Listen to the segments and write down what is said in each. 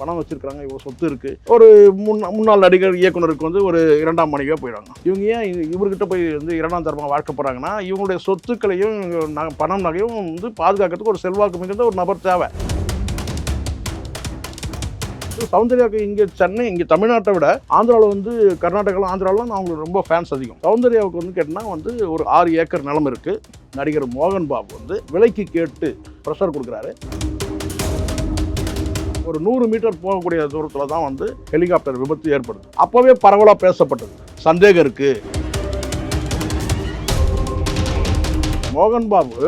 பணம் வச்சிருக்காங்க இவ்வளோ சொத்து இருக்கு. ஒரு முன் முன்னாள் நடிகர் இயக்குனருக்கு வந்து ஒரு இரண்டாம் மனைவியாக போயிடுறாங்க. இவங்க ஏன் இவர்கிட்ட போய் வந்து இரண்டாம் தரமாக வாழ்க்கப்படுறாங்கன்னா இவங்களுடைய சொத்துக்களையும் பணம் நகையும் வந்து பாதுகாக்கிறதுக்கு ஒரு செல்வாக்கு மிகுந்த ஒரு நபர் தேவை. சௌந்தர்யாவுக்கு இங்கே சென்னை இங்கே தமிழ்நாட்டை விட ஆந்திராவில் வந்து கர்நாடகாவில் ஆந்திராவில் அவங்களுக்கு ரொம்ப ஃபேன்ஸ் அதிகம். சௌந்தர்யாவுக்கு வந்து கேட்டால் வந்து ஒரு ஆறு ஏக்கர் நிலம் இருக்குது நடிகர் மோகன் பாபு வந்து விலைக்கு கேட்டு ப்ரெஷர் கொடுக்குறாரு. ஒரு நூறு மீட்டர் போகக்கூடிய தூரத்தில் தான் வந்து ஹெலிகாப்டர் விபத்து ஏற்படுது. அப்போவே பரவலாக பேசப்பட்டது. சந்தேகம் இருக்குது மோகன் பாபு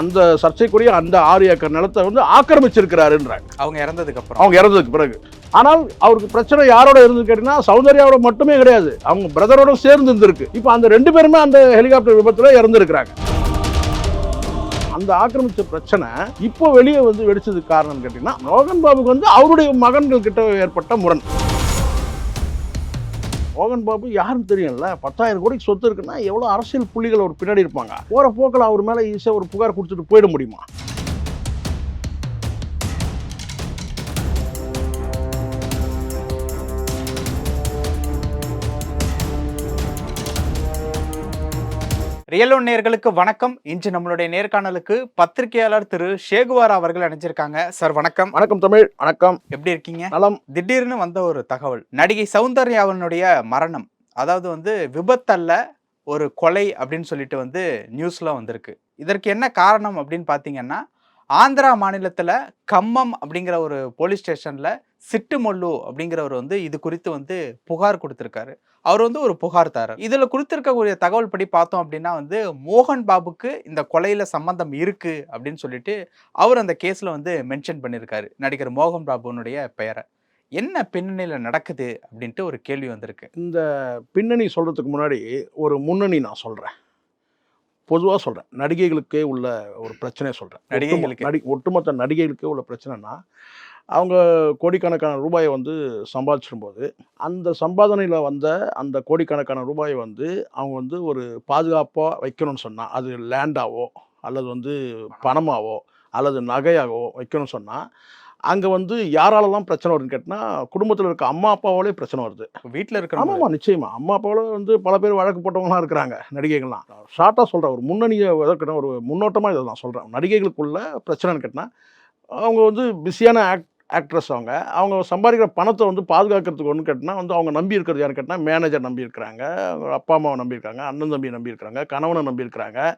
அந்த சர்ச்சைக்குரிய அந்த ஆறு ஏக்கர் நிலத்தை வந்து ஆக்கிரமிச்சிருக்கிறாருன்றாங்க. அவங்க இறந்ததுக்கு அப்புறம். அவங்க இறந்ததுக்கு பிறகு. ஆனால் அவருக்கு பிரச்சனை யாரோட இருந்து கேட்டீங்கன்னா சௌந்தர்யாவோட மட்டுமே கிடையாது. அவங்க பிரதரோட சேர்ந்து இருந்திருக்கு. இப்போ அந்த ரெண்டு பேருமே அந்த ஹெலிகாப்டர் விபத்துல இறந்துருக்கிறாங்க. அந்த ஆக்கிரமிச்ச பிரச்சனை இப்போ வெளியே வந்து வெடிச்சதுக்கு காரணம் கேட்டீங்கன்னா மோகன் பாபுக்கு வந்து அவருடைய மகன்கள் கிட்ட ஏற்பட்ட முரண். மோகன் பாபு யாருன்னு தெரியும்ல பத்தாயிரம் கோடிக்கு சொத்து இருக்குன்னா எவ்வளோ அரசியல் புள்ளிகள் ஒரு பின்னாடி இருப்பாங்க. போகிற போக்கில் அவர் மேலே ஈஸியாக ஒரு புகார் கொடுத்துட்டு போயிட முடியுமா? ரியலோ நேர்களுக்கு வணக்கம். இன்று நம்மளுடைய நேர்காணலுக்கு பத்திரிகையாளர் திரு ஷேகுவார் அவர்கள் அணைஞ்சிருக்காங்க. சார் வணக்கம். வணக்கம் தமிழ் வணக்கம். எப்படி இருக்கீங்க? நலம். திடீர்னு வந்த ஒரு தகவல். நடிகை சௌந்தர்யாவினுடைய மரணம். அதாவது வந்து விபத்தல்ல ஒரு கொலை அப்படின்னு சொல்லிட்டு வந்து நியூஸ்ல வந்திருக்கு. இதற்கு என்ன காரணம் அப்படின்னு பார்த்தீங்கன்னா ஆந்திரா மாநிலத்துல கம்மம் அப்படிங்கிற ஒரு போலீஸ் ஸ்டேஷன்ல சிட்டுமொல்லு அப்படிங்கிறவர் வந்து இது குறித்து வந்து புகார் கொடுத்திருக்காரு. அவர் வந்து ஒரு புகார்தாரர். இதுல கொடுத்திருக்கக்கூடிய தகவல் படி பார்த்தோம் அப்படின்னா வந்து மோகன் பாபுக்கு இந்த கொலையில சம்பந்தம் இருக்கு அப்படின்னு சொல்லிட்டு அவர் அந்த கேஸ்ல வந்து மென்ஷன் பண்ணியிருக்காரு. நடிகர் மோகன் பாபுனுடைய பெயரை. என்ன பின்னணியில் நடக்குது அப்படின்ட்டு ஒரு கேள்வி வந்திருக்கு. இந்த பின்னணி சொல்கிறதுக்கு முன்னாடி ஒரு முன்னணி நான் சொல்கிறேன் பொதுவாக சொல்கிறேன் நடிகைகளுக்கே உள்ள ஒரு பிரச்சனையை சொல்கிறேன் நடிகைகளுக்கு. நடி ஒட்டுமொத்த நடிகைகளுக்கே உள்ள பிரச்சனைனா அவங்க கோடிக்கணக்கான ரூபாயை வந்து சம்பாதிச்சிடும்போது அந்த சம்பாதனையில் வந்த அந்த கோடிக்கணக்கான ரூபாயை வந்து அவங்க வந்து ஒரு பாதுகாப்பாக வைக்கணும்னு சொன்னால் அது லேண்டாவோ அல்லது வந்து பணமாவோ அல்லது நகையாகவோ வைக்கணும்னு சொன்னால் அங்கே வந்து யாராலலாம் பிரச்சனை வருதுன்னு கேட்டால் குடும்பத்தில் இருக்க அம்மா அப்பாவாலே பிரச்சனை வருது. வீட்டில் இருக்கிற ஆமாம்மா நிச்சயமா. அம்மா அப்பாவோட வந்து பல பேர் வழக்கு போட்டவங்களாம் இருக்கிறாங்க நடிகைகள்லாம். ஷார்ட்டாக சொல்கிறேன் ஒரு முன்னணியை எதற்குன்னா ஒரு முன்னோட்டமாக இதை நான் சொல்கிறேன் நடிகைகளுக்குள்ள பிரச்சனைன்னு கேட்டால் அவங்க வந்து பிஸியான ஆக்ட் ஆக்ட்ரஸ் அவங்க. அவங்க சம்பாதிக்கிற பணத்தை வந்து பாதுகாக்கிறதுக்கு ஒன்று கேட்டால் வந்து அவங்க நம்பி இருக்கிறது யாருன்னு கேட்டால் மேனேஜர் நம்பி இருக்கிறாங்க. அவங்க அப்பா அம்மாவை நம்பியிருக்காங்க அண்ணன் தம்பியை நம்பியிருக்காங்க கணவனை நம்பியிருக்கிறாங்க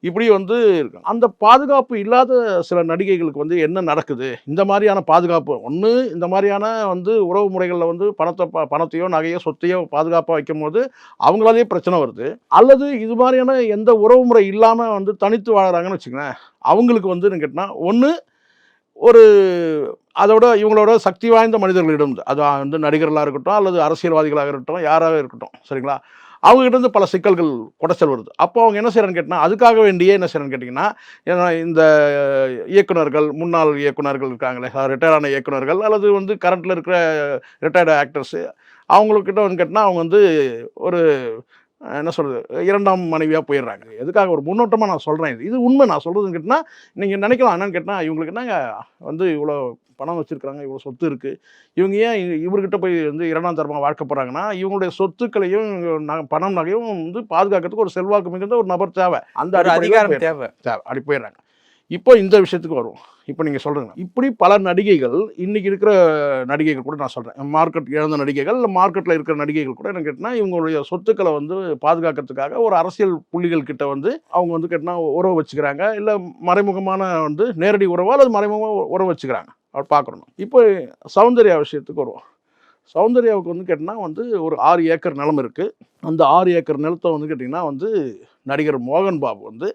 இப்படி வந்து இருக்கும் அந்த பாதுகாப்பு இல்லாத சில நடிகைகளுக்கு வந்து என்ன நடக்குது? இந்த மாதிரியான பாதுகாப்பு. ஒன்று இந்த மாதிரியான வந்து உறவு முறைகளில் வந்து பணத்தை ப- பணத்தையோ நகையோ சொத்தையோ பாதுகாப்பாக வைக்கும் போது அவங்களாலே பிரச்சனை வருது. அல்லது இது மாதிரியான எந்த உறவு முறை இல்லாமல் வந்து தனித்து வாழறாங்கன்னு வச்சுக்கோங்களேன் அவங்களுக்கு வந்து கேட்டால் ஒன்று ஒரு அதோட இவங்களோட சக்தி வாய்ந்த மனிதர்களிடம் அது வந்து நடிகர்களாக இருக்கட்டும் அல்லது அரசியல்வாதிகளாக இருக்கட்டும் யாராக இருக்கட்டும் சரிங்களா? அவங்ககிட்ட இருந்து பல சிக்கல்கள் குடைச்சல் வருது. அப்போ அவங்க என்ன செய்கிறேன்னு கேட்டால் அதுக்காக வேண்டியே என்ன செய்கிறேன்னு கேட்டிங்கன்னா இந்த இயக்குனர்கள் முன்னாள் இயக்குனர்கள் இருக்காங்களே ரிட்டையர்டான இயக்குநர்கள் இயக்குனர்கள் அல்லது வந்து கரண்ட்டில் இருக்கிற ரிட்டையர்டு ஆக்டர்ஸு அவங்களுக்கிட்ட வந்து கேட்டால் அவங்க வந்து ஒரு என்ன சொல்கிறது இரண்டாம் மனைவியாக போயிடுறாங்க. எதுக்காக ஒரு முன்னோட்டமாக நான் சொல்கிறேன் இது? இது உண்மை நான் சொல்கிறதுன்னு கேட்டால் நீங்கள் நினைக்கலாம் என்னன்னு கேட்டால் இவங்களுக்கு என்னங்க வந்து இவ்வளோ பணம் வச்சுருக்காங்க இவ்வளோ சொத்து இருக்குது இவங்க ஏன் இவர்கிட்ட போய் வந்து இரண்டாம் தரமாக வாழ்க்கை போகிறாங்கன்னா இவங்களுடைய சொத்துக்களையும் பணம் நகையும் வந்து பாதுகாக்கிறதுக்கு ஒரு செல்வாக்கு மிகுந்த ஒரு நபர் தேவை. அந்த அதிகாரம். தேவை. தேவை. அப்படி போயிடுறாங்க. இப்போ இந்த விஷயத்துக்கு வருவோம். இப்போ நீங்கள் சொல்கிறீங்க இப்படி பல நடிகைகள் இன்றைக்கி இருக்கிற நடிகைகள் கூட நான் சொல்கிறேன் மார்க்கெட் இழந்த நடிகைகள் இல்லை மார்க்கெட்டில் இருக்கிற நடிகைகள் கூட என்ன கேட்டினா இவங்களுடைய சொத்துக்களை வந்து பாதுகாக்கிறதுக்காக ஒரு அரசியல் புள்ளிகள் கிட்ட வந்து அவங்க வந்து கேட்டினா உறவு வச்சுக்கிறாங்க. இல்லை மறைமுகமான வந்து நேரடி உறவோ அல்லது மறைமுகமாக உறவு வச்சுக்கிறாங்க. அவர் பார்க்கணும். இப்போ சௌந்தர்யா விஷயத்துக்கு வருவோம். சௌந்தர்யாவுக்கு வந்து கேட்டிங்கன்னா வந்து ஒரு ஆறு ஏக்கர் நிலம் இருக்குது அந்த ஆறு ஏக்கர் நிலத்தை வந்து கேட்டிங்கன்னா வந்து நடிகர் மோகன் பாபு வந்து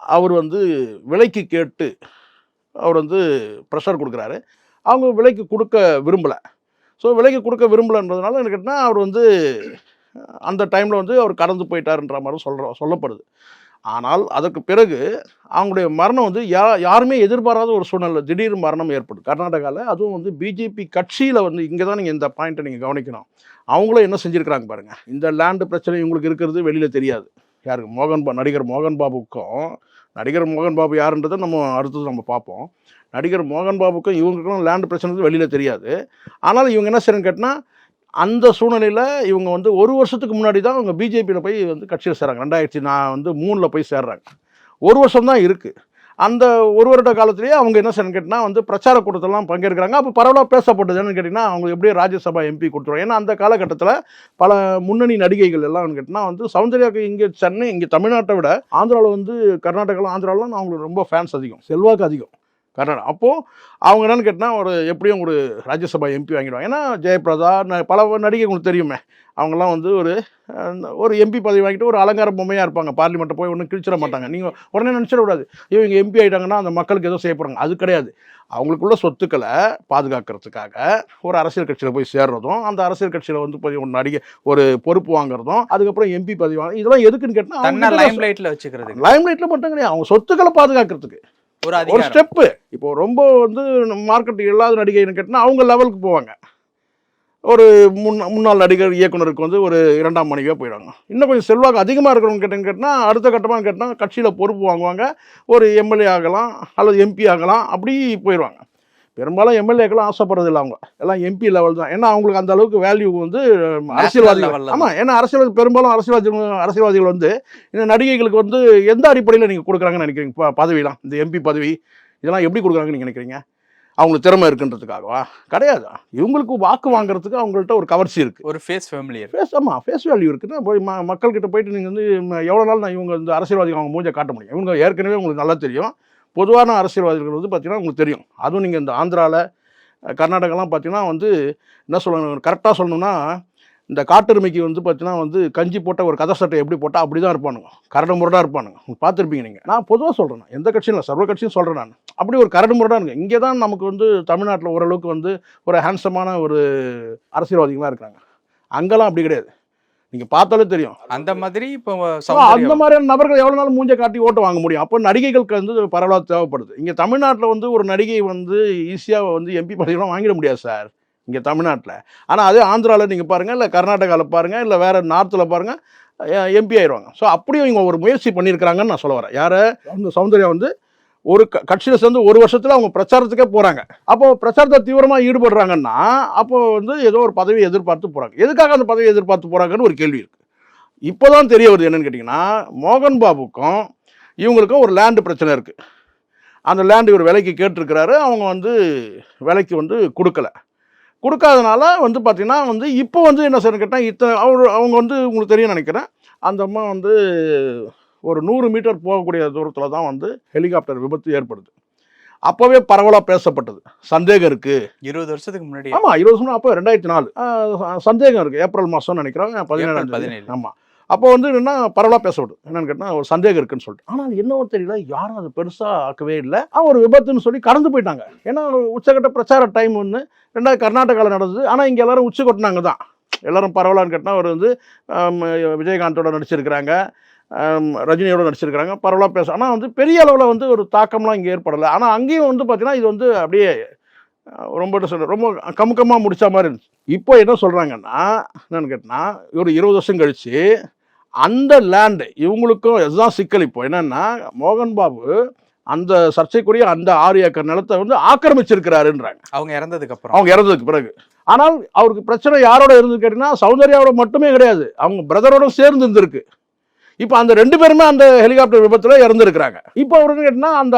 அவர் வந்து விலைக்கு கேட்டு அவர் வந்து ப்ரெஷர் கொடுக்குறாரு. அவங்க விலைக்கு கொடுக்க விரும்பலை. ஸோ விலைக்கு கொடுக்க விரும்பலைன்றதுனால என்ன கேட்டால் அவர் வந்து அந்த டைமில் வந்து அவர் கடந்து போயிட்டாருன்ற மாதிரி சொல்கிற சொல்லப்படுது. ஆனால் அதற்கு பிறகு அவங்களுடைய மரணம் வந்து யா யாருமே எதிர்பாராத ஒரு சூழ்நிலை திடீர் மரணம் ஏற்படும் கர்நாடகாவில் அதுவும் வந்து பிஜேபி கட்சியில் வந்து இங்கே தான் நீங்கள் இந்த பாயிண்ட்டை நீங்கள் கவனிக்கணும். அவங்களும் என்ன செஞ்சுருக்கிறாங்க பாருங்கள் இந்த லேண்டு பிரச்சனை இவங்களுக்கு இருக்கிறது வெளியில் தெரியாது. யாருக்கு? மோகன் பா நடிகர் மோகன் பாபுக்கும் நடிகர் மோகன் பாபு யாருன்றதை நம்ம அடுத்தது நம்ம பார்ப்போம். நடிகர் மோகன் பாபுக்கும் இவங்களுக்கும் லேண்ட் பிரச்சனை வெளியில் தெரியாது. ஆனால் இவங்க என்ன செய்யணும்னு கேட்டால் அந்த சூழ்நிலையில் இவங்க வந்து ஒரு வருஷத்துக்கு முன்னாடி தான் அவங்க பிஜேபியில் போய் வந்து கட்சியில் சேர்றாங்க ரெண்டாயிரத்தி நான் வந்து மூணில் போய் சேர்றாங்க. ஒரு வருஷம் தான் இருக்குது அந்த ஒரு வருட காலத்திலேயே அவங்க என்ன செய்யணும் கேட்டிங்கன்னா வந்து பிரச்சார கூட்டத்திலாம் பங்கேற்கிறாங்க அப்போ பரவலாக பேசப்பட்டதுன்னு கேட்டிங்கன்னா அவங்க எப்படியும் ராஜ்யசபா எம்பி கொடுத்துருவோம் ஏன்னா அந்த காலகட்டத்தில் பல முன்னணி நடிகைகள் எல்லாம் கேட்டிங்கன்னா வந்து சௌந்தர்யாவுக்கு இங்கே சென்னை இங்கே தமிழ்நாட்டை விட ஆந்திராவில் வந்து கர்நாடகாவில் ஆந்திராவிலாம் அவங்களுக்கு ரொம்ப ஃபேன்ஸ் அதிகம். செல்வாக்கு அதிகம். கர்நாடகா அப்போது அவங்க என்னன்னு கேட்டால் ஒரு எப்படியும் ஒரு ராஜ்யசபா எம்பி வாங்கிடுவாங்க. ஏன்னா ஜெயபிரதா பல நடிகை உங்களுக்கு தெரியுமே. அவங்கெல்லாம் வந்து ஒரு ஒரு எம்பி பதவி வாங்கிட்டு ஒரு அலங்கார பொம்மையாக இருப்பாங்க. பார்லிமெண்ட்டை போய் ஒன்றும் கிழிச்சிட மாட்டாங்க. நீங்கள் உடனே நினச்சிட கூடாது. இவங்க எம்பி ஆகிட்டாங்கன்னா அந்த மக்களுக்கு ஏதோ செய்ய போகிறாங்க அது கிடையாது. அவங்களுக்குள்ள சொத்துக்களை பாதுகாக்கிறதுக்காக ஒரு அரசியல் கட்சியில் போய் சேர்றதும் அந்த அரசியல் கட்சியில் வந்து போய் ஒரு நடிகை ஒரு பொறுப்பு வாங்குறதும் அதுக்கப்புறம் எம்பி பதவி வாங்க இதெல்லாம் எதுக்குன்னு கேட்டால் லைம் லைட்ல வச்சுக்கிறதுக்கு. லைம்லைட்டில் மட்டும் கிடையாது. அவங்க சொத்துக்களை பாதுகாக்கிறதுக்கு. ஒரு ஒரு ஸ்டெப்பு. இப்போ ரொம்ப வந்து மார்க்கெட் இல்லாத நடிகைன்னு கேட்டால் அவங்க லெவலுக்கு போவாங்க. ஒரு முன் முன்னாள் நடிகர் இயக்குனருக்கு வந்து ஒரு இரண்டாம் மனைவியாக போயிடுவாங்க. இன்னும் கொஞ்சம் செல்வாக்கு அதிகமாக இருக்கிறவங்க கேட்டேன்னு கேட்டால் அடுத்த கட்டமாக கேட்டால் கட்சியில் பொறுப்பு வாங்குவாங்க. ஒரு எம்எல்ஏ ஆகலாம் அல்லது எம்பி ஆகலாம் அப்படி போயிடுவாங்க. பெரும்பாலும் எம்எல்ஏக்கெல்லாம் ஆசைப்படுறதில்ல அவங்க. எல்லாம் எம்பி லெவல் தான். ஏன்னா அவங்களுக்கு அந்த அளவுக்கு வேல்யூ வந்து அரசியல்வாதிகள். ஆமாம் ஏன்னா அரசியல்வாதி பெரும்பாலும் அரசியல்வாதிகள் அரசியல்வாதிகள் வந்து இந்த நடிகைகளுக்கு வந்து எந்த அடிப்படையில் நீங்கள் கொடுக்குறாங்கன்னு நினைக்கிறீங்க? பதவிலாம் இந்த எம்பி பதவி இதெல்லாம் எப்படி கொடுக்குறாங்கன்னு நீங்கள் நினைக்கிறீங்க? அவங்களுக்கு திறமை இருக்குன்றதுக்காகவா? கிடையாது. இவங்களுக்கு வாக்கு வாங்குறதுக்கு அவங்கள்ட்ட ஒரு கவர்ச்சி இருக்குது ஒரு ஃபேஸ் ஃபேமிலியர் ஃபேஸ் ஆமாம் ஃபேஸ் வேல்யூ இருக்குன்னா போய் மக்கள்கிட்ட போயிட்டு நீங்கள் வந்து எவ்வளோ நாள் நான் இவங்க இந்த அரசியல்வாதிகள் அவங்க மூஞ்ச காட்ட முடியும். இவங்க ஏற்கனவே உங்களுக்கு நல்லா தெரியும். பொதுவான அரசியல்வாதிகள் வந்து பார்த்தீங்கன்னா உங்களுக்கு தெரியும். அதுவும் நீங்கள் இந்த ஆந்திராவில் கர்நாடகாலாம் பார்த்தீங்கன்னா வந்து என்ன சொல்லணும் கரெக்டாக சொல்லணும்னா இந்த காட்டெருமைக்கு வந்து பார்த்தீங்கன்னா வந்து கஞ்சி போட்ட ஒரு கதை சட்டை எப்படி போட்டால் அப்படி தான் இருப்பானுங்க. கரடு முரடாக இருப்பானுங்க. பார்த்துருப்பீங்க நீங்கள் நான் பொதுவாக சொல்கிறேன் எந்த கட்சியும் இல்லை சர்வ கட்சியும் சொல்கிறேன் நான். அப்படி ஒரு கரடு முரடாக இருக்குது இங்கே தான் நமக்கு வந்து தமிழ்நாட்டில் ஓரளவுக்கு வந்து ஒரு ஹேண்ட்ஸமான ஒரு அரசியல்வாதிகளாக இருக்கிறாங்க. அங்கெல்லாம் அப்படி கிடையாது. நீங்கள் பார்த்தாலே தெரியும். அந்த மாதிரி இப்போ அந்த மாதிரியான நபர்கள் எவ்வளோ நாள் மூஞ்ச காட்டி ஓட்டு வாங்க முடியும்? அப்போ நடிகைகளுக்கு வந்து பரவலாக தேவைப்படுது. இங்கே தமிழ்நாட்டில் வந்து ஒரு நடிகை வந்து ஈஸியாக வந்து எம்பி பதவியெல்லாம் வாங்கிட முடியாது சார். இங்கே தமிழ்நாட்டில். ஆனால் அதே ஆந்திராவில் நீங்கள் பாருங்கள் இல்லை கர்நாடகாவில் பாருங்கள் இல்லை வேறு நார்த்தில் பாருங்கள் எம்பி ஆயிடுவாங்க ஸோ அப்படியும் இவங்க ஒரு முயற்சி பண்ணியிருக்கிறாங்கன்னு நான் சொல்ல வரேன். யாரை? அந்த சௌந்தர்யா வந்து ஒரு க கட்சியில் சேர்ந்து ஒரு வருஷத்தில் அவங்க பிரச்சாரத்துக்கே போகிறாங்க அப்போ பிரச்சாரத்தை தீவிரமாக ஈடுபடுறாங்கன்னா அப்போ வந்து ஏதோ ஒரு பதவியை எதிர்பார்த்து போகிறாங்க எதுக்காக அந்த பதவியை எதிர்பார்த்து போகிறாங்கன்னு ஒரு கேள்வி இருக்குது இப்போ தான் தெரிய வருது என்னென்னு கேட்டிங்கன்னா மோகன் பாபுக்கும் இவங்களுக்கும் ஒரு லேண்டு பிரச்சனை இருக்குது அந்த லேண்டு இவர் விலைக்கு கேட்டிருக்கிறாரு அவங்க வந்து விலைக்கு வந்து கொடுக்கல. கொடுக்காதனால வந்து பார்த்திங்கன்னா வந்து இப்போ வந்து என்ன செய்யணும் கேட்டால் இத்தனை அவர் அவங்க வந்து உங்களுக்கு தெரியும் நினைக்கிறேன். அந்த அம்மா வந்து ஒரு நூறு மீட்டர் போகக்கூடிய தூரத்தில் தான் வந்து ஹெலிகாப்டர் விபத்து ஏற்படுது. அப்போவே பரவலாக பேசப்பட்டது. சந்தேகம் இருக்குது இருபது வருஷத்துக்கு முன்னாடி ஆமாம் இருபது வருஷம் அப்போ ரெண்டாயிரத்தி நாலு சந்தேகம் இருக்குது ஏப்ரல் மாதம் நினைக்கிறேன். பதினேழாம் பதினேழு. ஆமாம் அப்போ வந்து என்ன பரவலாக பேசப்படுது என்னன்னு கேட்டால் ஒரு சந்தேகம் இருக்குன்னு சொல்லிட்டு. ஆனால் என்னவோ தெரியல. யாரும் அது பெருசாக ஆக்கவே இல்லை. ஒரு விபத்துன்னு சொல்லி கடந்து போயிட்டாங்க. ஏன்னா உச்சக்கட்ட பிரச்சார டைம் ஒன்று ரெண்டாவது கர்நாடகாவில் நடந்தது. ஆனால் இங்கே எல்லாரும் உச்சி கொட்டினாங்க தான் எல்லாரும் பரவலான்னு கேட்டால் அவர் வந்து விஜயகாந்தோட நடிச்சிருக்கிறாங்க. ரஜினியோட நடிச்சிருக்கிறாங்க. பரவலாக பேச ஆனால் வந்து பெரிய அளவில் வந்து ஒரு தாக்கம்லாம் இங்கே ஏற்படலை. ஆனால் அங்கேயும் வந்து பார்த்தீங்கன்னா இது வந்து அப்படியே ரொம்ப சொல்ற ரொம்ப கமுக்கமாக முடிச்ச மாதிரி இருந்துச்சு. இப்போ என்ன சொல்கிறாங்கன்னா என்னன்னு கேட்டினா ஒரு இருபது வருஷம் கழிச்சு அந்த லேண்டு இவங்களுக்கும் இதுதான் சிக்கல் இப்போ. என்னன்னா மோகன் பாபு அந்த சர்ச்சைக்குரிய அந்த ஆறு ஏக்கர் நிலத்தை வந்து ஆக்கிரமிச்சிருக்கிறாருன்றாங்க. அவங்க இறந்ததுக்கு அப்புறம். அவங்க இறந்ததுக்கு பிறகு. ஆனால் அவருக்கு பிரச்சனை யாரோட இருந்து கேட்டீங்கன்னா சௌந்தர்யாவோட மட்டுமே கிடையாது. அவங்க பிரதரோட சேர்ந்து இருந்திருக்கு. இப்போ அந்த ரெண்டு பேருமே அந்த ஹெலிகாப்டர் விபத்தில் இறந்துருக்கிறாங்க. இப்போ அவருன்னு கேட்டால் அந்த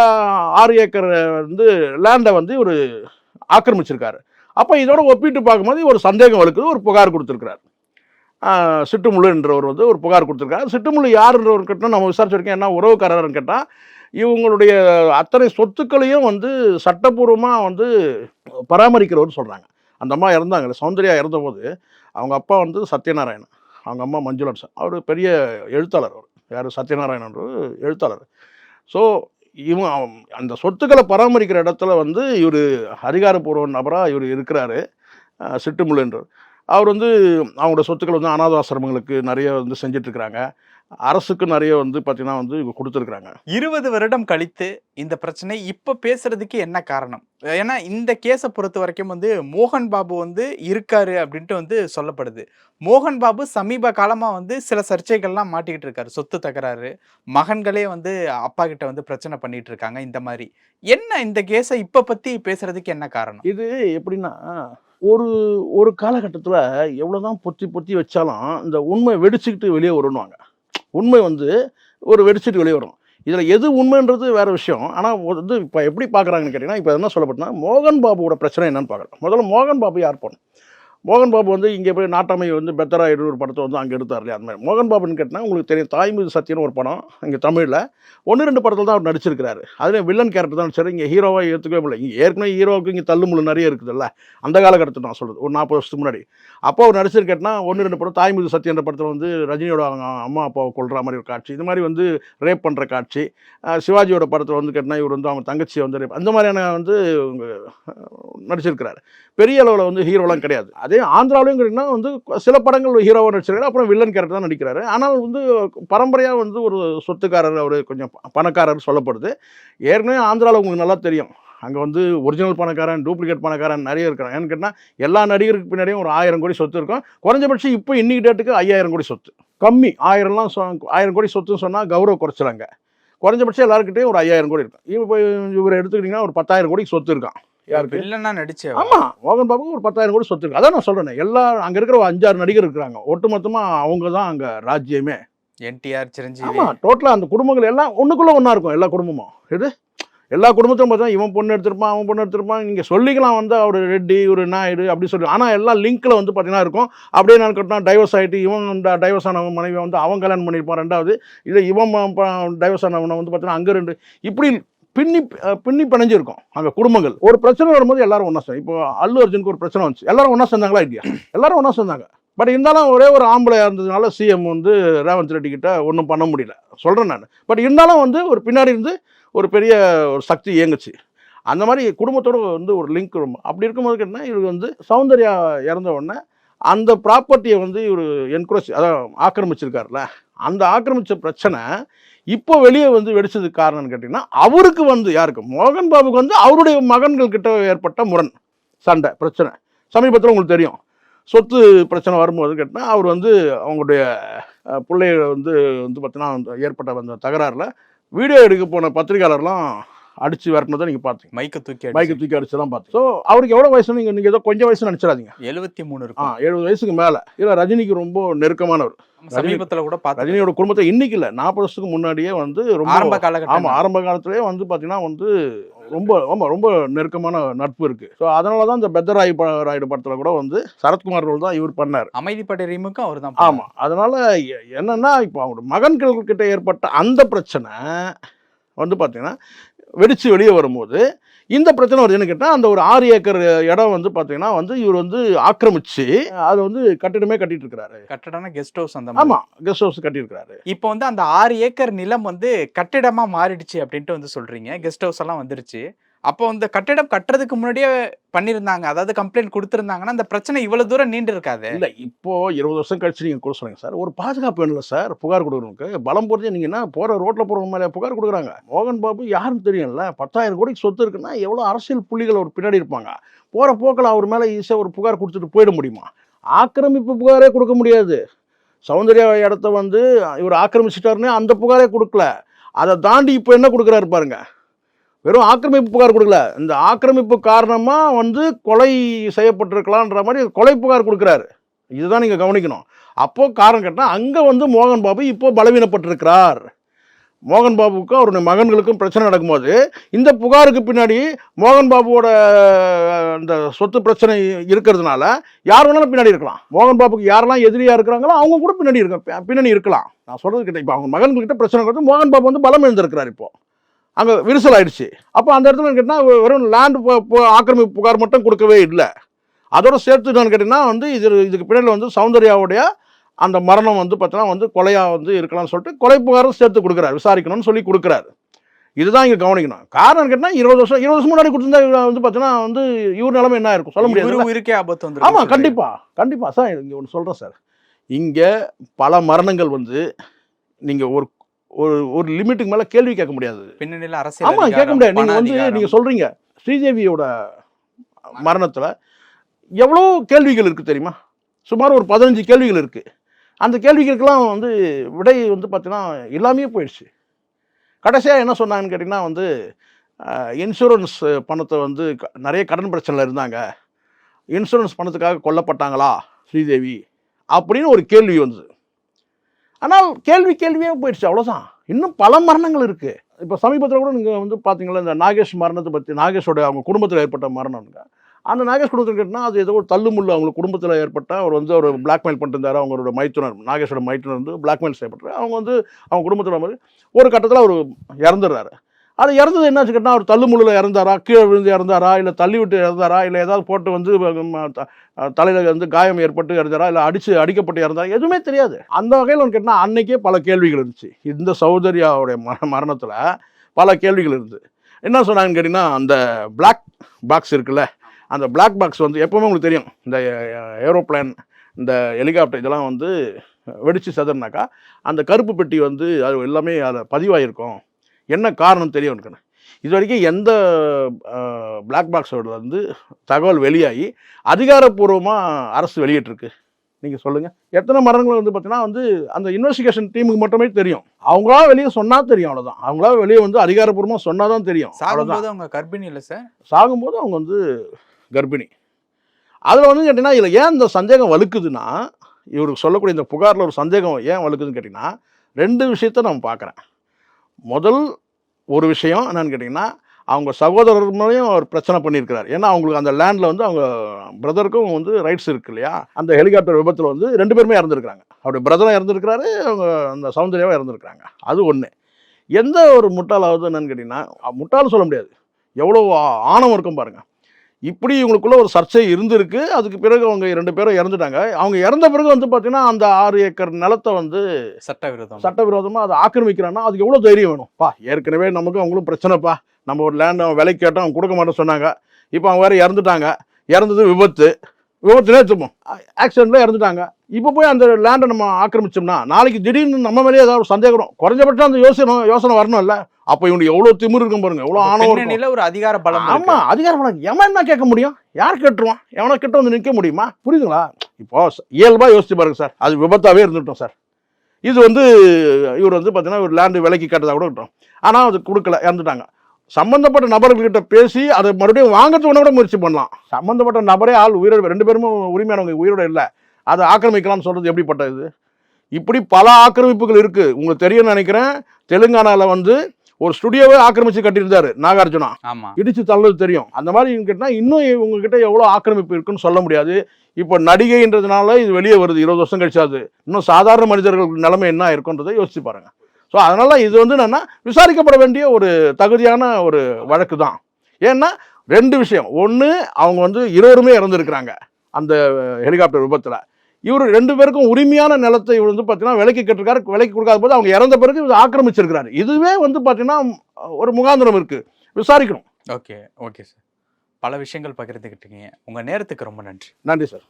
ஆறு ஏக்கர் வந்து லேண்டை வந்து ஒரு ஆக்கிரமிச்சிருக்காரு. அப்போ இதோட ஒப்பிட்டு பார்க்கும்போது ஒரு சந்தேகம் வலுக்குது ஒரு புகார் கொடுத்துருக்கிறார். சிட்டுமுள்ளு என்றவர் வந்து ஒரு புகார் கொடுத்துருக்காரு. சிட்டுமுள்ளு யாருன்றவர் கேட்டால் நம்ம விசாரிச்சிருக்கேன் என்ன உறவுக்காரர்னு கேட்டால் இவங்களுடைய அத்தனை சொத்துக்களையும் வந்து சட்டப்பூர்வமாக வந்து பராமரிக்கிறவர் சொல்கிறாங்க அந்த அம்மா இறந்தாங்க சௌந்தர்யா இறந்தபோது அவங்க அப்பா வந்து சத்யநாராயணன். அவங்க அம்மா மஞ்சுளன் சார். அவர் பெரிய எழுத்தாளர் அவர். யார்? சத்யநாராயணன் எழுத்தாளர். ஸோ இவன் அந்த சொத்துக்களை பராமரிக்கிற இடத்துல வந்து இவர் அதிகாரப்பூர்வ நபராக இவர் இருக்கிறாரு. அஹ், சிட்டுமுள்ளுன்றவர் அவர் வந்து அவங்களோட சொத்துக்கள் வந்து அனாத ஆசிரமங்களுக்கு நிறைய வந்து செஞ்சிட்ருக்கிறாங்க அரசுக்கு நிறைய வந்து பார்த்தீங்கன்னா வந்து கொடுத்துருக்குறாங்க. இருபது வருடம் கழித்து இந்த பிரச்சனை இப்ப பேசுறதுக்கு என்ன காரணம்? ஏன்னா இந்த கேஸை பொறுத்த வரைக்கும் வந்து மோகன் பாபு வந்து இருக்காரு அப்படின்ட்டு வந்து சொல்லப்படுது. மோகன் பாபு சமீப காலமா வந்து சில சர்ச்சைகள்லாம் மாட்டிக்கிட்டு இருக்காரு. சொத்து தகராறு மகன்களே வந்து அப்பா கிட்ட வந்து பிரச்சனை பண்ணிட்டு இருக்காங்க இந்த மாதிரி. என்ன இந்த கேஸை இப்ப பத்தி பேசுறதுக்கு என்ன காரணம்? இது எப்படின்னா ஒரு ஒரு காலகட்டத்தில் எவ்வளோதான் பொத்தி பொத்தி வச்சாலும் இந்த உண்மை வெடிச்சுக்கிட்டு வெளியே வருவாங்க உண்மை வந்து ஒரு வெடிச்சிட்டு வெளியே வரும். இதில் எது உண்மைன்றது வேறு விஷயம். ஆனால் வந்து இப்போ எப்படி பார்க்குறாங்கன்னு கேட்டிங்கன்னா இப்போ என்ன சொல்லப்பட்டுனா மோகன் பாபுவோட பிரச்சனை என்னன்னு பார்க்கலாம் முதல்ல மோகன் பாபு யார் போகணும்? மோகன் பாபு வந்து இங்கே போய் நாட்டாமை வந்து பெத்தரா இருநூறு படத்தை வந்து அங்கே எடுத்தார். இல்லையா அந்த மாதிரி மோகன் பாபுன்னு கேட்டால் உங்களுக்கு தெரியும் தாய் மீது சத்தியன்னு ஒரு படம் இங்கே தமிழில். ஒன்று ரெண்டு படத்தில் தான் அவர் நடிச்சிருக்கிறாரு. அதுலேயும் வில்லன் கேரக்டர் தான் நடிச்சார். இங்கே ஹீரோவாக ஏற்றுக்கவே முடியல. இங்கே ஏற்கனவே ஹீரோவுக்கு இங்கே தள்ளுமுள்ள நிறைய இருக்குதுல்ல. அந்த காலகட்டத்தில் நான் சொல்கிறது ஒரு நாற்பது வருஷத்துக்கு முன்னாடி. அப்போ அவர் நடிச்சிருக்கேட்னா ஒன்று ரெண்டு படம் தாய் மீது சத்தியன்ற படத்தில் வந்து ரஜினியோட அம்மா அப்பாவை கொள்கிற மாதிரி ஒரு காட்சி. இது மாதிரி வந்து ரேப் பண்ணுற காட்சி. சிவாஜியோட படத்தில் வந்து கேட்டால் இவர் வந்து அவங்க தங்கச்சியை வந்து ரேப் அந்த மாதிரியான வந்து நடிச்சிருக்கிறார் நடிச்சிருக்கிறாரு. பெரிய அளவில் வந்து ஹீரோலாம் கிடையாது. அதே ஆந்திராவிலையும் கேட்டிங்கன்னா வந்து சில படங்கள் ஹீரோவாக நடிச்சிருக்காரு அப்புறம் வில்லன் கேரக்டர் தான் நடிக்கிறாரு. ஆனால் வந்து பரம்பரையாக வந்து ஒரு சொத்துக்காரர் அவர் கொஞ்சம் பணக்காரர் சொல்லப்படுது. ஏற்கனவே ஆந்திராவில் உங்களுக்கு நல்லா தெரியும். அங்கே வந்து ஒரிஜினல் பணக்காரன் டூப்ளிகேட் பணக்காரன் நிறைய இருக்கிறான் ஏன்னு கேட்டால் எல்லா நடிகருக்கு பின்னாடியும் ஒரு ஆயிரம் கோடி சொத்து இருக்கும். குறைஞ்சபட்சம் இப்போ இன்னைக்கு டேட்டுக்கு ஐயாயிரம் கோடி சொத்து. கம்மி. ஆயிரம்லாம் சொ ஆயிரம் கோடி சொத்துன்னு சொன்னால் கௌரவ குறைச்சிடாங்க குறைஞ்சபட்சம் எல்லாருக்கிட்டையும் ஒரு ஐயாயிரம் கோடி இருக்கும். இப்போ இவர் எடுத்துக்கிட்டிங்கன்னா ஒரு பத்தாயிரம் கோடி சொத்து இருக்கான் யாருக்கு? வில்லனா நடிச்ச ஆமா மோகன் பாபுக்கு ஒரு பத்தாயிரம் கோடி சொத்து இருக்கு அதான் நான் சொல்றேன். எல்லா அங்க இருக்கிற ஒரு அஞ்சாறு நடிகர் இருக்கிறாங்க. ஒட்டுமொத்தமா அவங்க தான் அங்க ராஜ்யமே. என்டிஆர் சிரஞ்சீவி. ஆமா டோட்டலா அந்த குடும்பங்கள் எல்லாம் ஒண்ணுக்குள்ள ஒண்ணா இருக்கும் எல்லா குடும்பமும். இது எல்லா குடும்பத்திலும் பார்த்தா இவன் பொண்ணு எடுத்திருப்பான் அவன் பொண்ணு எடுத்திருப்பான். நீங்க சொல்லிக்கலாம் வந்து அவர் ரெட்டி ஒரு நாயுடு அப்படி சொல்லி. ஆனா எல்லா லிங்க்ல வந்து பார்த்தீங்கன்னா இருக்கும். அப்படியே நான் கட்டினா டைவர்ஸ் ஆயிட்டு இவன் டைவர்ஸ் ஆனவன் மனைவி வந்து அவன் கல்யாணம் பண்ணியிருப்பான் ரெண்டாவது. இல்லை இவன் டைவர்ஸ் ஆனவனை வந்து பார்த்தீங்கன்னா அங்க ரெண்டு. இப்படி பின்னி பின்னி பிணைஞ்சிருக்கும். அங்கே குடும்பங்கள். ஒரு பிரச்சனை வரும்போது எல்லாரும் ஒன்றா சேர்ந்து இப்போ அல்லு அர்ஜுனுக்கு ஒரு பிரச்சனை வந்துச்சு. எல்லாரும் ஒன்றா சேர்ந்தாங்களா? இல்லையா? எல்லாரும் ஒன்றா சேர்ந்தாங்க. பட் இருந்தாலும் ஒரே ஒரு ஆம்பளையாக இருந்ததுனால சிஎம் வந்து ரேவந்த் ரெட்டி கிட்ட ஒன்றும் பண்ண முடியல. சொல்கிறேன் நான். பட் இருந்தாலும் வந்து ஒரு பின்னாடி இருந்து ஒரு பெரிய ஒரு சக்தி இயங்குச்சு. அந்த மாதிரி குடும்பத்தோடு வந்து ஒரு லிங்க் ரொம்ப அப்படி இருக்கும்போது என்ன இவருக்கு வந்து சௌந்தர்யா இறந்த உடனே அந்த ப்ராப்பர்ட்டியை வந்து இவர் என்க்ரோச் அதான் ஆக்கிரமிச்சிருக்காருல்ல. அந்த ஆக்கிரமித்த பிரச்சனை இப்போ வெளியே வந்து வெடிச்சதுக்கு காரணம்னு கேட்டிங்கன்னா அவருக்கு வந்து யாருக்கு? மோகன் பாபுக்கு வந்து அவருடைய மகன்கள் கிட்ட ஏற்பட்ட முரண் சண்டை பிரச்சனை. சமீபத்தில் உங்களுக்கு தெரியும். சொத்து பிரச்சனை வரும்போது கேட்டால் அவர் வந்து அவங்களுடைய அஹ், பிள்ளைய வந்து வந்து பார்த்தீங்கன்னா ஏற்பட்ட அந்த தகராறில் வீடியோ எடுக்க போன பத்திரிகையாளர்லாம் அடிச்சு விரட்டினதை நீங்கள் பார்த்தீங்க மைக்க தூக்கி பைக்கை தூக்கி அடிச்சு தான் பார்த்தீங்க ஸோ அவருக்கு எவ்வளோ வயசு நீங்கள் நீங்கள் ஏதோ கொஞ்சம் வயசு நினச்சிடாதீங்க. எழுபத்தி மூணு ஆ இருக்கும். எழுபது வயசுக்கு மேலே. இல்லை ரஜினிக்கு ரொம்ப நெருக்கமானவர். சமீபத்துல கூட ரஜினியோட குடும்பத்தை இன்னைக்கு இல்லை நாற்பது வருஷத்துக்கு முன்னாடியே வந்து ரொம்ப ஆரம்ப ஆமா காலகட்டம் ஆரம்ப காலத்திலேயே வந்து பாத்தீங்கன்னா வந்து ரொம்ப ஆமா ரொம்ப நெருக்கமான நட்பு இருக்கு. ஸோ அதனால தான் இந்த பெத்தராய் ராயுடு படத்துல கூட வந்து சரத்குமார் ரோல் தான் இவர் பண்ணார். அமைதிப்படை ரீமுக்கும் அவர் தான் ஆமா அதனால என்னன்னா இப்போ அவங்களோட மகன்கள் கிட்ட ஏற்பட்ட அந்த பிரச்சனை வந்து பாத்தீங்கன்னா வெடிச்சு வெளியே வரும்போது இந்த பிரச்சனை வருதுன்னு கேட்டால் அந்த ஒரு ஆறு ஏக்கர் இடம் வந்து பாத்தீங்கன்னா வந்து இவர் வந்து ஆக்கிரமிச்சு அது வந்து கட்டிடமே கட்டிட்டு இருக்கிறாரு. கட்டடம்னா கெஸ்ட் ஹவுஸ் அந்த மாதிரி. ஆமா கெஸ்ட் ஹவுஸ் கட்டியிருக்கிறாரு இப்போ வந்து அந்த ஆறு ஏக்கர் நிலம் வந்து கட்டிடமா மாறிடுச்சு அப்படின்ட்டு வந்து சொல்றீங்க. கெஸ்ட் ஹவுஸ் எல்லாம் வந்துருச்சு. அப்போ அந்த கட்டிடம் கட்டுறதுக்கு முன்னாடியே பண்ணியிருந்தாங்க. அதாவது கம்ப்ளைண்ட் கொடுத்துருந்தாங்கன்னா அந்த பிரச்சனை இவ்வளோ தூரம் நீண்டு இருக்காது. இல்லை இப்போ இருபது வருஷம் கழிச்சு நீங்கள் கூட சொல்லுங்க சார். ஒரு பாதுகாப்பு வேணும்ல சார் புகார் கொடுக்குறவங்களுக்கு பலம் பொறுத்து நீங்க என்ன ரோட்டில் ரோட்ல போறவங்க புகார் கொடுக்குறாங்க? மோகன் பாபு யாருன்னு தெரியும்ல? பத்தாயிரம் கோடிக்கு சொத்து இருக்குன்னா எவ்வளோ அரசியல் புள்ளிகள் ஒரு பின்னாடி இருப்பாங்க? போகிற போக்கில் அவர் மேலே ஈஸியாக ஒரு புகார் கொடுத்துட்டு போயிட முடியுமா? ஆக்கிரமிப்பு புகாரே கொடுக்க முடியாது. சௌந்தர்யா இடத்த வந்து இவர் ஆக்கிரமிச்சிட்டாருன்னு அந்த புகாரே கொடுக்கல. அதை தாண்டி இப்போ என்ன கொடுக்குறாரு பாருங்கள் வெறும் ஆக்கிரமிப்பு புகார் கொடுக்கல. இந்த ஆக்கிரமிப்பு காரணமாக வந்து கொலை செய்யப்பட்டிருக்கலான்ற மாதிரி கொலை புகார் கொடுக்குறாரு. இதுதான் நீங்கள் கவனிக்கணும். அப்போது காரணம் கேட்டால் அங்கே வந்து மோகன் பாபு இப்போ பலவீனப்பட்டிருக்கிறார். மோகன் பாபுக்கும் அவருடைய மகன்களுக்கும் பிரச்சனை நடக்கும்போது இந்த புகாருக்கு பின்னாடி மோகன் பாபுவோட இந்த சொத்து பிரச்சனை இருக்கிறதுனால யார் வேணாலும் பின்னாடி இருக்கலாம். மோகன் பாபுக்கு யாரெல்லாம் எதிரியாக இருக்கிறாங்களோ அவங்க கூட பின்னாடி இருக்க பின்னாடி இருக்கலாம். நான் சொல்கிறது கிட்ட இப்போ அவங்க மகன்கிட்ட பிரச்சனை கொடுத்து மோகன் பாபு வந்து பலம் எழுந்திருக்கிறார் இப்போது அங்கே விரிசல் ஆயிடுச்சு அப்போ அந்த இடத்துல கேட்டால் வெறும் லேண்ட் ஆக்கிரமிப்பு புகார் மட்டும் கொடுக்கவே இல்லை. அதோட சேர்த்து நான் கேட்டிங்கன்னா வந்து இது இதுக்கு பின்னாடி வந்து சௌந்தர்யாவுடைய அந்த மரணம் வந்து பார்த்தீங்கன்னா வந்து கொலையாக வந்து இருக்கலாம்னு சொல்லிட்டு கொலை புகாரும் சேர்த்து கொடுக்குறாரு விசாரிக்கணும்னு சொல்லி கொடுக்குறாரு. இதுதான் இங்கே கவனிக்கணும். காரணம் கேட்டால் இருபது வருஷம் இருபது வருஷம் முன்னாடி கொடுத்திருந்தா வந்து பார்த்தீங்கன்னா வந்து இவர் நிலைமை என்ன இருக்கும் சொல்ல முடியாது. இவரு உயிருக்கே ஆபத்து வந்து ஆமாம் கண்டிப்பாக கண்டிப்பாக சார் இங்கே ஒன்று சொல்கிறேன் சார். இங்கே பல மரணங்கள் வந்து நீங்கள் ஒரு ஒரு ஒரு லிமிட்டுக்கு மேலே கேள்வி கேட்க முடியாது. பின்னணியில அரசியல் ஆமாம் கேட்க முடியாது. நீங்கள் வந்து. நீங்கள் சொல்கிறீங்க ஸ்ரீதேவியோட மரணத்தில் எவ்வளோ கேள்விகள் இருக்குது தெரியுமா? சுமார் ஒரு பதினஞ்சு கேள்விகள் இருக்குது அந்த கேள்விகளுக்கெல்லாம் வந்து விடை வந்து பார்த்தீங்கன்னா எல்லாமே போயிடுச்சு. கடைசியாக என்ன சொன்னாங்கன்னு கேட்டிங்கன்னா வந்து இன்சூரன்ஸ் பணத்தை வந்து க- நிறைய கடன் பிரச்சனையில் இருந்தாங்க. இன்சூரன்ஸ் பணத்துக்காக கொல்லப்பட்டாங்களா ஸ்ரீதேவி? அப்படின்னு ஒரு கேள்வி வந்தது. ஆனால் கேள்வி கேள்வியாக போயிடுச்சு அவ்வளோதான் இன்னும் பல மரணங்கள் இருக்குது இப்போ சமீபத்தில் கூட நீங்கள் வந்து பார்த்தீங்களா இந்த நாகேஷ் மரணத்தை பற்றி நாகேஷோட அவங்க குடும்பத்தில் ஏற்பட்ட மரணம்ங்க அந்த நாகேஷ் குடும்பத்தில் கேட்டால் அது ஏதோ ஒரு தள்ளுமுள்ளு அவங்க குடும்பத்தில் ஏற்பட்ட அவர் வந்து ஒரு பிளாக்மெயில் பண்ணிட்டு அவங்களோட மைத்துனர் நாகேஷோட மைத்துனர் வந்து பிளாக்மெயில் செய்யப்பட்டார். அவங்க வந்து அவங்க குடும்பத்தில் ஒரு கட்டத்தில் அவர் இறந்துடுறாரு. அது இறந்தது என்னாச்சு கேட்டால் அவர் தள்ளுமுள்ளில் இறந்தாரா கீழே விழுந்து இறந்தாரா இல்லை தள்ளி விட்டு இறந்தாரா இல்லை ஏதாவது போட்டு வந்து தலையில் வந்து காயம் ஏற்பட்டு இறந்தாரா இல்லை அடித்து அடிக்கப்பட்டு இறந்தாரா எதுவுமே தெரியாது. அந்த வகையில் ஒன்று கேட்டால் அன்னைக்கே பல கேள்விகள் இருந்துச்சு. இந்த சௌதரியாவுடைய ம மரணத்தில் பல கேள்விகள் இருந்தது என்ன சொன்னாங்கன்னு கேட்டிங்கன்னா அந்த பிளாக் பாக்ஸ் இருக்குல்ல அந்த பிளாக் பாக்ஸ் வந்து எப்போவுமே உங்களுக்கு தெரியும். இந்த ஏரோப்ளேன் இந்த ஹெலிகாப்டர் இதெல்லாம் வந்து வெடிச்சு செதறினாக்கா அந்த கருப்பு பெட்டி வந்து அது எல்லாமே அதில் பதிவாயிருக்கும். என்ன காரணம் தெரியும் எனக்கு? இது வரைக்கும் எந்த பிளாக் பாக்ஸோட வந்து தகவல் வெளியாகி அதிகாரப்பூர்வமாக அரசு வெளியிட்டிருக்கு. நீங்கள் சொல்லுங்கள் எத்தனை மரணங்கள் வந்து பார்த்தீங்கன்னா வந்து அந்த இன்வெஸ்டிகேஷன் டீமுக்கு மட்டுமே தெரியும். அவங்களா வெளியே சொன்னால் தெரியும் அவ்வளோதான் அவங்களா வெளியே வந்து அதிகாரப்பூர்வமாக சொன்னால் தான் தெரியும். சாகும்போது அவங்க கர்ப்பிணி இல்ல சார்? சாகும்போது அவங்க வந்து கர்ப்பிணி. அதில் வந்து கேட்டிங்கன்னா இதில் ஏன் இந்த சந்தேகம் வலுக்குதுன்னா இவருக்கு சொல்லக்கூடிய இந்த புகாரில் ஒரு சந்தேகம் ஏன் வலுக்குதுன்னு கேட்டிங்கன்னா ரெண்டு விஷயத்த நான் பார்க்குறேன். முதல் ஒரு விஷயம் என்னன்னு கேட்டிங்கன்னா அவங்க சகோதரர் மேலேயும் அவர் பிரச்சனை பண்ணியிருக்கிறார். ஏன்னா அவங்களுக்கு அந்த லேண்டில் வந்து அவங்க பிரதருக்கும் வந்து ரைட்ஸ் இருக்கு இல்லையா? அந்த ஹெலிகாப்டர் விபத்தில் வந்து ரெண்டு பேருமே இறந்துருக்காங்க அவருடைய பிரதரும் இறந்துருக்கிறாரு அவங்க அந்த சௌந்தர்யாவும் இறந்துருக்காங்க அது ஒன்று எந்த ஒரு முட்டாளாவது என்னன்னு கேட்டிங்கன்னா முட்டாள் சொல்ல முடியாது. எவ்வளோ ஆணவம் இருக்கும் பாருங்கள் இப்படி இவங்களுக்குள்ள ஒரு சர்ச்சை இருந்திருக்கு. அதுக்கு பிறகு அவங்க ரெண்டு பேரும் இறந்துட்டாங்க. அவங்க இறந்த பிறகு வந்து பார்த்தீங்கன்னா அந்த ஆறு ஏக்கர் நிலத்தை வந்து சட்டவிரோதம். சட்டவிரோதமாக அதை ஆக்கிரமிக்கிறான்னா அதுக்கு எவ்வளோ தைரியம் வேணும்? பா ஏற்கனவே நமக்கு அவங்களும் பிரச்சனைப்பா. நம்ம ஒரு லேண்ட் அவன் விலைக்கு கேட்டோம் அவங்க கொடுக்க மாட்டேன்னு சொன்னாங்க. இப்போ அவங்க வேற இறந்துட்டாங்க. இறந்தது விபத்து. விபத்துலேயே எடுத்துப்போம் ஆக்சிடென்ட்ல இறந்துட்டாங்க. இப்போ போய் அந்த லேண்டை நம்ம ஆக்கிரமிச்சோம்னா நாளைக்கு திடீர்னு நம்ம மேலேயே ஏதாவது ஒரு சந்தேகம். குறைஞ்சபட்சம் அந்த யோசனை யோசனை வரணும்ல. அப்போ இவனுக்கு எவ்வளோ திமிரு இருக்கும் பாருங்க எவ்வளோ ஆணவம் ஒரு அதிகார பலம் ஆமா அதிகாரம் வழக்கு. எவன் என்ன கேட்க முடியும்? யார் கேட்டுருவான்? எவனை கிட்ட வந்து நிற்க முடியுமா? புரியுதுங்களா? இப்போ இயல்பா யோசிச்சு பாருங்க சார். அது விபத்தாவே இருந்துட்டோம் சார். இது வந்து இவர் வந்து பார்த்தீங்கன்னா ஒரு லேண்டு விலைக்கு கேட்டதா கூட இருக்கட்டும். ஆனால் அது கொடுக்கல இறந்துட்டாங்க. சம்பந்தப்பட்ட நபர்கள்கிட்ட பேசி அதை மறுபடியும் வாங்கறதுக்கு கூட முயற்சி பண்ணலாம். சம்பந்தப்பட்ட நபரே ஆள் உயிரோட ரெண்டு பேருமே உரிமையானவங்க உயிரோட இல்லை. அதை ஆக்கிரமிக்கலாம்னு சொல்றது எப்படிப்பட்ட இது இப்படி பல ஆக்கிரமிப்புகள் இருக்கு. உங்களுக்கு தெரியும்னு நினைக்கிறேன். தெலுங்கானால வந்து ஒரு ஸ்டுடியோவே ஆக்கிரமிச்சு கட்டியிருந்தாரு நாகார்ஜுனா. ஆமா. இடிச்சு தள்ளது தெரியும். அந்த மாதிரி கேட்டா இன்னும் உங்ககிட்ட எவ்வளோ ஆக்கிரமிப்பு இருக்குன்னு சொல்ல முடியாது. இப்போ நடிகைன்றதுனால இது வெளியே வருது. இருபது வருஷம் கழிச்சாது இன்னும் சாதாரண மனிதர்கள் நிலைமை என்ன இருக்குன்றதை யோசிச்சு பாருங்க. ஸோ அதனால இது வந்து என்னன்னா விசாரிக்கப்பட வேண்டிய ஒரு தகுதியான ஒரு வழக்கு தான். ஏன்னா ரெண்டு விஷயம். ஒன்று அவங்க வந்து இருவருமே இறந்துருக்கிறாங்க. அந்த ஹெலிகாப்டர் விபத்தில். இவர் ரெண்டு பேருக்கும் உரிமையான நிலத்தை இவர் வந்து பார்த்தீங்கன்னா விலைக்கு கட்டிருக்காரு விலைக்கு கொடுக்காத போது அவங்க இறந்த பிறகு இவர் ஆக்கிரமிச்சிருக்கிறாரு. இதுவே வந்து பார்த்தீங்கன்னா ஒரு முகாந்திரம் இருக்கு. விசாரிக்கணும். Okay okay sir. பல விஷயங்கள் பகிர்ந்துக்கிட்டீங்க உங்க நேரத்துக்கு ரொம்ப நன்றி. நன்றி சார்.